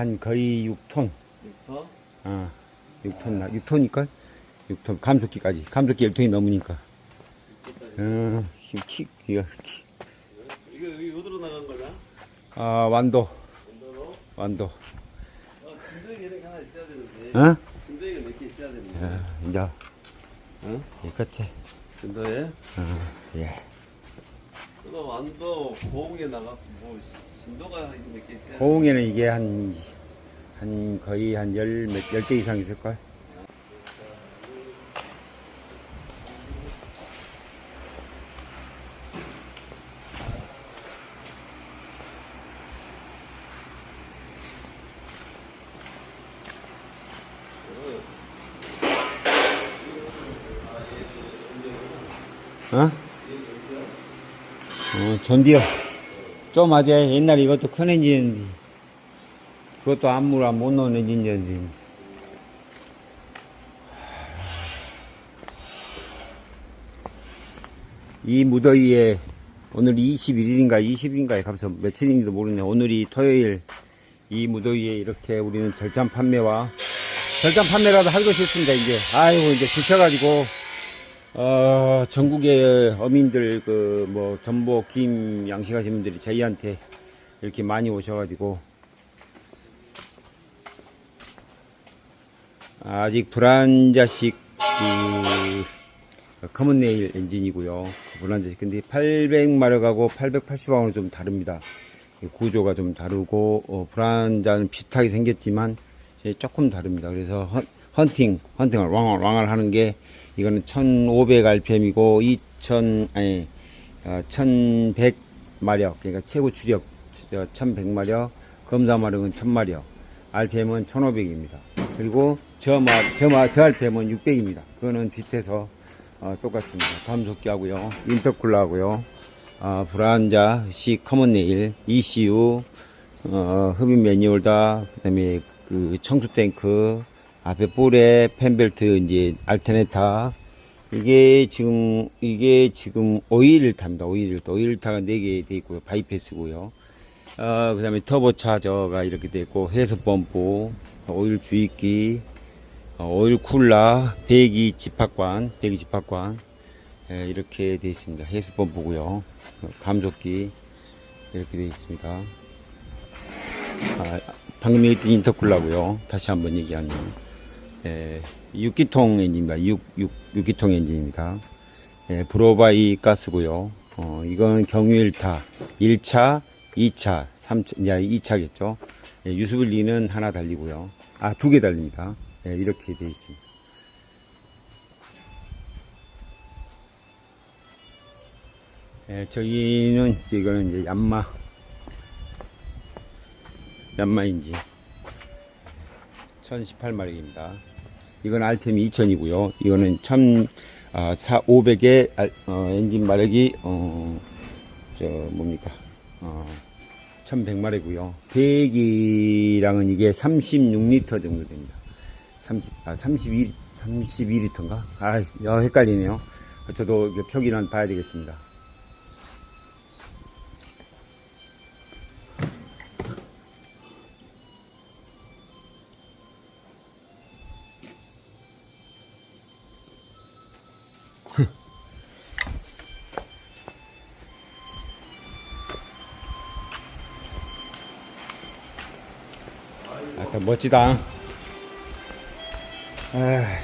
한 거의 6톤. 6터? 아, 6톤, 나, 6톤일걸? 6톤, 감속기까지. 감속기 10톤이 넘으니까. 어, 키, 키, 이거, 키. 이거 여기 어디로 나간 거냐? 아, 완도, 언더로? 완도. 어, 이렇게 하나 있어야 되는데. 어? 진도이가 몇개 있어야 되는데. 야, 이제, 어? 이 끝에 진도에? 어, 예. 너 완도 고흥에 나가 뭐 진도가 몇개 있어야 돼. 호응에는 이게 한, 한, 거의 한 열, 몇, 열대 이상 있을걸? 어? 어, 존디어. 좀 아재 옛날에 이것도 큰 엔진인데. 그것도 안무라 못 넣은 엔진이었는데. 이 무더위에 오늘 21일인가 20일인가에 가서 며칠인지도 모르네. 오늘이 토요일 이 무더위에 이렇게 우리는 절찬 판매와 절찬 판매라도 하고 싶습니다. 이제 아이고 이제 지쳐가지고 어, 전국의 어민들, 그, 뭐, 전복, 김, 양식하시는 분들이 저희한테 이렇게 많이 오셔가지고, 아직 불안자식, 그, 커먼 네일 엔진이고요. 불안자식. 근데 800마력하고 880방울은 좀 다릅니다. 이 구조가 좀 다르고, 어, 불안자는 비슷하게 생겼지만, 조금 다릅니다. 그래서 헌, 헌팅, 헌팅을 왕을, 왕을 하는 게, 이거는 1500rpm이고 2000 아니 어, 1100 마력 그러니까 최고 주력 1100 마력 검사 마력은 1000 마력 rpm은 1500입니다. 그리고 저마 저마 저 rpm은 600입니다. 그거는 비슷해서 어, 똑같습니다. 감속기 하고요. 인터쿨러 하고요. 어, 브란자 C 커먼 네일 ECU 어, 흡입 매뉴얼다 그 다음에 그 청수 탱크 앞에 볼에 펜벨트 이제 알테네타 이게 지금 이게 지금 오일타입니다. 오일타 오일타가 4개 돼 있고요. 바이패스고요. 어, 그다음에 터보 차저가 이렇게 돼 있고 해서 펌프, 오일 주입기, 어, 오일 쿨러, 배기 집합관, 배기 집합관 예, 이렇게 돼 있습니다. 해수 펌프고요. 어, 감속기 이렇게 돼 있습니다. 아, 방금 얘기했던 인터쿨러고요. 다시 한번 얘기하면 예, 6기통 엔진입니다. 6, 6, 6기통 엔진입니다. 예, 브로바이 가스고요. 어, 이건 경유 1타, 1차, 2차, 3차, 이제 2차겠죠. 예, 유수블리는 하나 달리고요. 아, 두 개 달립니다. 예, 이렇게 되어 있습니다. 예, 이제 이거는 이제 얀마, 얀마 인지 1018마력입니다. 이건 알템이 2000이고요. 이거는 1000, 아, 4, 500의 알, 어, 엔진 마력이, 어, 저, 뭡니까, 어, 1100마력이고요. 배기량은 이게 36리터 정도 됩니다. 30, 아, 32, 32리터인가? 아, 여, 헷갈리네요. 저도 표기는 봐야 되겠습니다. 멋지다. 아,